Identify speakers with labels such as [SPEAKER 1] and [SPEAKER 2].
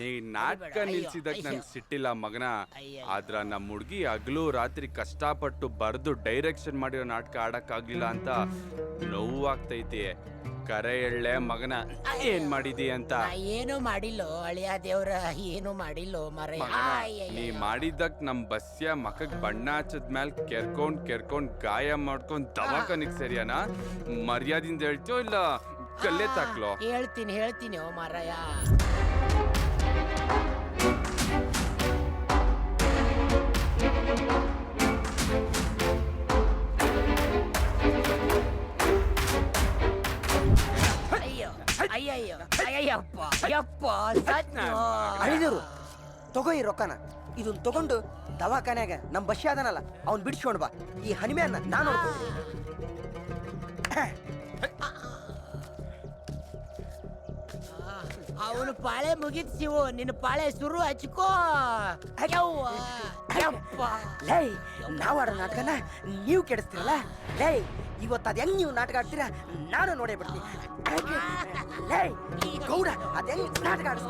[SPEAKER 1] ನೀ ನಾಟಕ ನಿಲ್ಸಿದಕ್. ನಂಗೆ ಸಿಟ್ಟಿಲ್ಲ ಮಗನ. ಆದ್ರ ನಮ್ಮ ಹುಡ್ಗಿ ಹಗ್ಲು ರಾತ್ರಿ ಕಷ್ಟಪಟ್ಟು ಬರ್ದು ಡೈರೆಕ್ಷನ್ ಮಾಡಿರೋ ನಾಟಕ ಆಡಕ್ಕಾಗ್ಲಿಲ್ಲ ಅಂತ ನೋವಾಗ್ತೈತಿ. ಕರೆ ಎಳ್ಳೆ ಮಗನ ಏನ್ ಮಾಡಿದಿ ಅಂತ?
[SPEAKER 2] ಏನು ಮಾಡಿಲ್ಲೋ ಅಳಿಯ ದೇವ್ರ ಏನು ಮಾಡಿಲ್ಲೋ ಮರ.
[SPEAKER 1] ನೀ ಮಾಡಿದ್ದಕ್ ನಮ್ ಬಸ್ಯ ಮಕಕ್ ಬಣ್ಣ ಹಚ್ಚದ್ಮೇಲೆ ಕೆರ್ಕೊಂಡ್ ಕೆರ್ಕೊಂಡ್ ಗಾಯ ಮಾಡ್ಕೊಂಡ್ ದವಾಖಾನಿಗ್ ಸರಿಯಾನ? ಮರ್ಯಾದಿಂದ ಹೇಳ್ತೀಯೋ ಇಲ್ಲ ಕಲ್ಲೆ ತಾಕ್ಲೋ
[SPEAKER 2] ಹೇಳ್ತೀನಿ ಹೇಳ್ತೀನಿ ಓ ಮಾರಾಯ. ಅಯ್ಯೋ ಅಯ್ಯಯ್ಯೋ ಅಯ್ಯಪ್ಪ ಯಪ್ಪ ಸತ್ನು
[SPEAKER 3] ಅಳಿದರು ತಗೋ ಈ ರೊಕ್ಕನ. ಇದನ್ ತಗೊಂಡು ದವಾಖಾನ್ಯಾಗ ನಮ್ ಬಸ್ ಅದನಲ್ಲ ಅವ್ನ್ ಬಿಡ್ಸ್ಕೊಂಡ್ ಬಾ. ಈ ಹನಿಮೆಯನ್ನ ನಾನು
[SPEAKER 2] ಅವನು ಪಾಳೆ ಮುಗಿತ್ ಶಿವು ನಿನ್ನ ಪಾಳೆ ಸುರು ಹಚ್ಕೋ. ಯವ್ವ ಯಪ್ಪ.
[SPEAKER 3] ಲೈ ನಾವ್ ಆಡೋ ನಾಟಕನ ನೀವು ಕೆಡಿಸ್ತೀರಲ್ಲ? ಲೈ ಇವತ್ತು ಅದ್ ಹೆಂಗ್ ನೀವು ನಾಟಕ ಆಡ್ತೀರಾ? ನಾನು ನೋಡೇ ಬಿಡ್ತೀನಿ. ಗೌಡ ಅದ್ ಹೆಂಗ್ ನಾಟಕ ಆಡಿಸ್